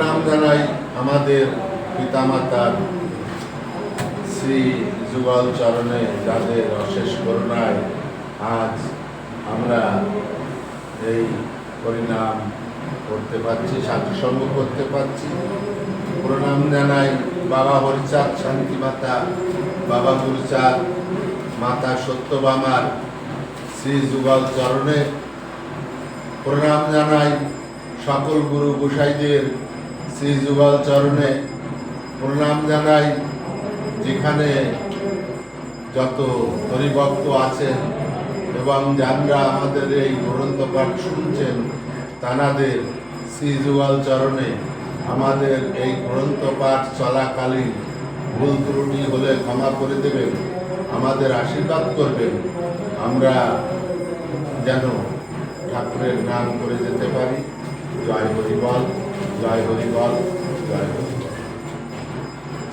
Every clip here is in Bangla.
জানাই আমাদের পিতামাতার শ্রী যুগল চরণে যাদের অশেষ করুণায় আজ আমরা এই পরিণাম করতে পারছি, সাধুসঙ্গ করতে পারছি। প্রণাম জানাই বাবা হরিচাঁদ, শান্তি মাতা, বাবা গুরুচাঁদ, মাতা সত্যবামার শ্রী যুগল চরণে। প্রণাম জানাই সকল গুরু গোসাইদের শ্রী যুগল চরণে প্রণাম জানাই, যেখানে যত হরিভক্ত আছেন এবং যারা আমাদের এই গ্রন্থ পাঠ শুনছেন, তানাদের শ্রী যুগল চরণে আমাদের এই গ্রন্থ পাঠ চলাকালীন ভুল ত্রুটি হলে ক্ষমা করে দেবেন, আমাদের আশীর্বাদ করবেন। আমরা যেন ঠাকুরের নাম করে যেতে পারি। জয় হরিবল। জয় হরিবল জয়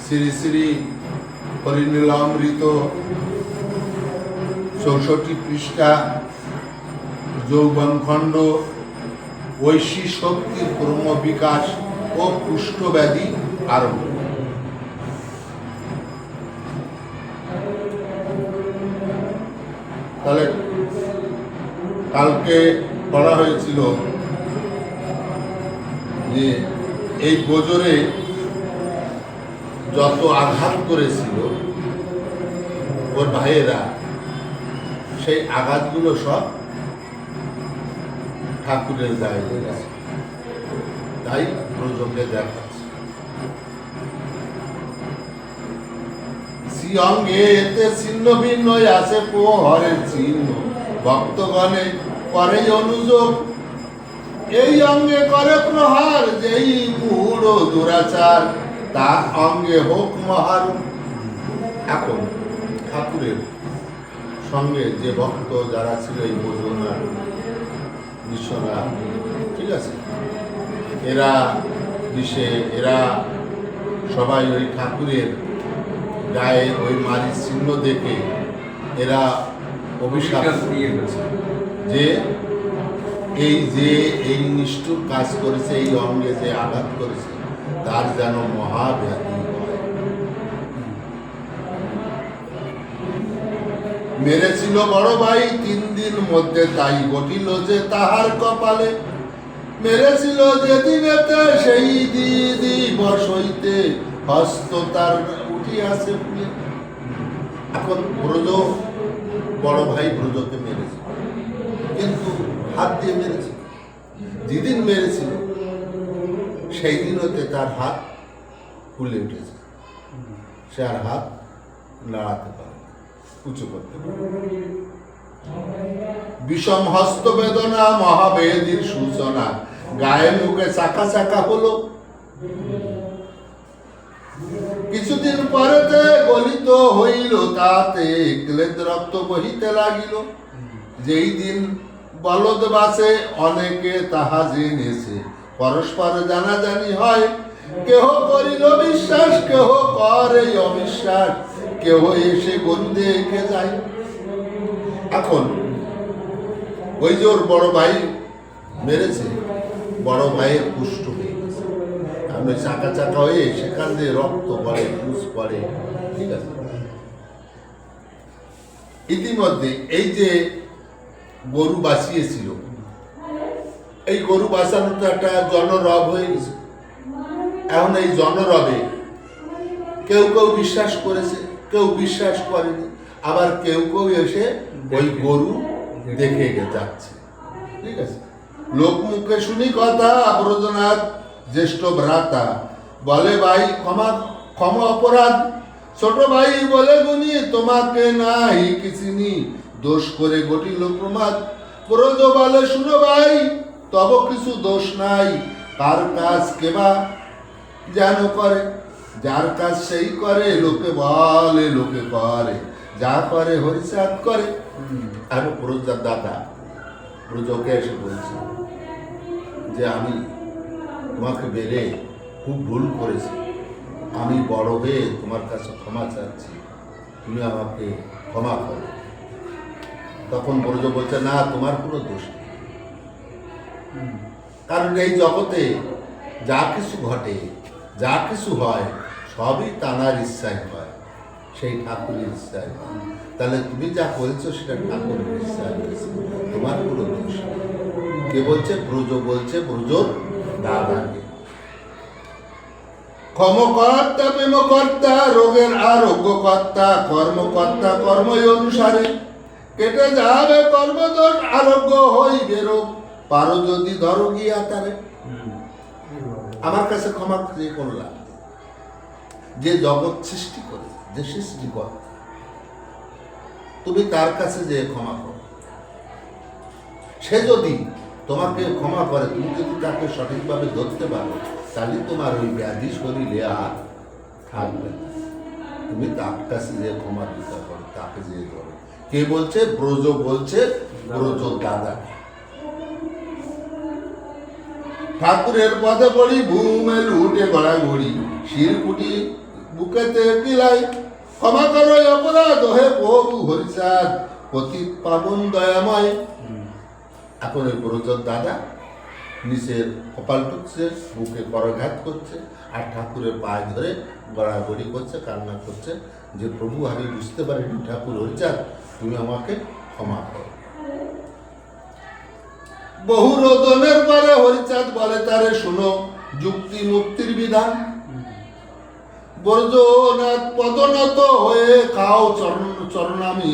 শ্রী শ্রী হরিনীলামৃত চৌষট্টি পৃষ্ঠা যৌবন খণ্ড, ঐশী শক্তির ক্রম বিকাশ ও কুষ্ঠব্যাধি আরম্ভ। তাহলে কালকে করা হয়েছিল যে এই গোজরে যত আঘাত করেছিল, ওর ভাইয়েরা, সেই আঘাতগুলো সব ঠাকুরের গায়ে লেগেছে তাই ব্রজকে দেখাচ্ছে। এতে ছিন্ন ভিন্ন আছে পোহরের চিহ্ন। ভক্তগণে করে অনুযোগ এই অঙ্গে করে প্রহার যেই মূঢ় দুরাচার তার অঙ্গে হোক মহার। এখন ঠাকুরের সঙ্গে যে ভক্ত যারা ছিল এই বোঝনা বিশ্বনাথ ঠিক আছে? এরা বিষে এরা সবাই ওই ঠাকুরের গায়ে ওই মারির চিহ্ন দেখে এরা অভিশাপ যে এই যে এই নিষ্ঠুর কাজ করেছে, এই অঙ্গে যে আঘাত করেছে, তার যেন মহাব্যাধি মেরেছিল বড় ভাই, তিন দিন মধ্যে তাই ঘটিল যে তাহার কপালে। মেরেছিল যে দিনেতে, সেই দিবস হইতে হস্ত তার উঠিয়াছে এখন ব্রজ, বড় ভাই ব্রজকে মেরেছে। কিন্তু হাত দিয়ে মেরেছে যেদিন মেরেছিল সেই দিন হতে তার হাত ফুলে উঠেছে। সে আর হাত নাড়াতে পারে উঁচু করতে বিষম হস্ত বেদনা মহাবেদীর সূচনা, গায়ে মুখে চাকা চাকা হলো। কিছুদিন পরেতে গলিত হইল তাতে রক্ত বহিতে লাগিল। যেই দিন বলদ বাসে অনেকে তাহা জেনেছে। পরস্পর জানাজানি হয়, কেহ করিল বিশ্বাস, কেহ করে অবিশ্বাস, কেহ এসে গরু দেখে যায়। এখন, ওই যে ওর বড় ভাই মেরেছে, বড় ভাইয়ের পুষ্ট হয়ে গেছে। ওই চাকা চাকা হয়ে সেখান দিয়ে রক্ত পড়ে পুষ পড়ে, ঠিক আছে? ইতিমধ্যে এই যে গরু বাঁচিয়েছিল। এই গরু বাঁচানো তো একটা জনরব হয়ে গেছে। এখন এই জনরবে কেউ কেউ বিশ্বাস করেছে কেউ বিশ্বাস করেনি। আবার কেউ কেউ এসে ওই গরু দেখে। যাচ্ছে। ঠিক আছে? লোক মুখে শুনি কথা ব্রজনাথ জ্যেষ্ঠ ভ্রাতা বলে ভাই ক্ষমা ক্ষমা অপরাধ। ছোট ভাই বলে গুনি তোমাকে নাই কিছিনি দোষ করে ঘটিল প্রমাদ। ব্রজ বলে, শুনো ভাই, তব কিছু দোষ নাই। কার কাজ কেবা যেন করে? যার কাজ সেই করে, লোকে বলে, লোকে করে। যা করে, হরিচাঁদ করে। আর প্রজার দাদা প্রজকে এসে বলছে যে, আমি তোমাকে বেড়ে খুব ভুল করেছি। আমি বড় হয়ে তোমার কাছে ক্ষমা চাচ্ছি। তুমি আমাকে ক্ষমা করো। তখন ব্রজ বলছে, না, তোমার কোনো দোষ নেই। কারণ এই জগতে যা কিছু ঘটে, যা কিছু হয়, সবই তানার ইচ্ছায় হয়, সেই ঠাকুরের ইচ্ছায় হয়। তাহলে তুমি যা করেছ সেটা ঠাকুরের ইচ্ছায় হয়েছে। তোমার কোনো দোষ কে বলছে? ব্রজ বলছে ব্রজর দাদাকে। ক্ষমকর্তা প্রেমকর্তা রোগের আরোগ্যকর্তা, কর্মকর্তা, কর্মই অনুসারে। কেটে যাবে কর্মদোষ, আরোগ্য হইবে রোগ পারো যদি ধরো গিয়া তারে। আমার কাছে ক্ষমা কোনো লাভ যে জগৎ সৃষ্টি করে, যে সৃষ্টি কর, তুমি তার কাছে যে ক্ষমা করো। সে যদি তোমাকে ক্ষমা করে, তুমি যদি তাকে সঠিকভাবে ধরতে পারো, তাহলে তোমার ওই ব্যাধি শরীরে আর থাকবে। তুমি তার কাছে যে ক্ষমা দিতে করো, তাকে যে করো কে বলছে? ব্রজ বলছে, ব্রজ দাদা। ঠাকুরের পদে পড়ি, ভূমে লুটে গড়া গড়ি শিরকুটি বুকেতে কিলাই। ক্ষমা করো অপরাধ, হে প্রভু হরিচাঁদ পতি পাবন দয়াময়। এখন ওই ব্রজর দাদা নিচের কপাল টুকছে, বুকে করঘাত করছে, আর ঠাকুরের পায়ে ধরে গড়াগড়ি করছে, কান্না করছে। যে প্রভু, আমি বুঝতে পারিনি, ঠাকুর হরিচাঁদ তুমি আমাকে ক্ষমা করো। বহু রোদনের পরে হরিচাঁদ বলে তারে শুনো যুক্তি মুক্তির বিধান। বর্জনাথ পদনত হয়ে খাও চরণ চরণামি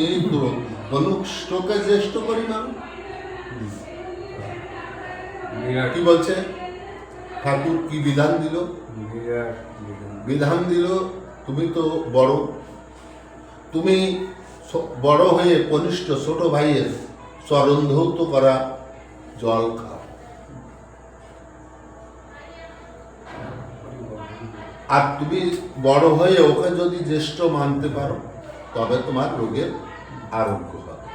জ্যেষ্ঠ পরিমাণ বিরাট কি বলছে? ঠাকুর কি বিধান দিল? বিধান। দিল তুমি তো বড়। তুমি বড় হয়ে কনিষ্ঠ ছোট ভাইয়ের চরণ ধৌত করা জল খাও আর তুমি বড় হয়ে ওকে যদি জ্যেষ্ঠ মানতে পারো, তবে তোমার রোগের আরোগ্য হবে।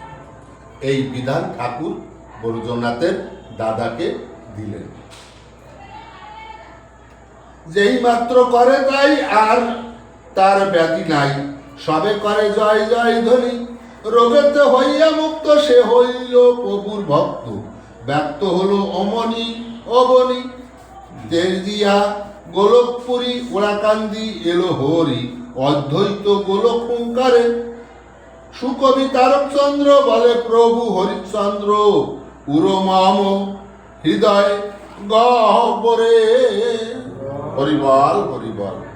এই বিধান ঠাকুর বৈদ্যনাথের দাদাকে দিলেন। যেই মাত্র করে তাই আর তার ব্যাধি নাই। সবে করে জয় জয় ধ্বনি। রোগেতে হইয়া মুক্ত, সে হইল প্রভুর ভক্ত। ব্যক্ত হলো অমনি অবনি। তেল দিয়া গোলকপুরী ওড়াকান্দি এলো হরি। অদ্বৈত গোলক হুঙ্কারে সুকবি তারকচন্দ্র বলে, প্রভু হরিশ্চন্দ্র উরমাম হৃদয় গহ্বরে। হরিবল হরিবল।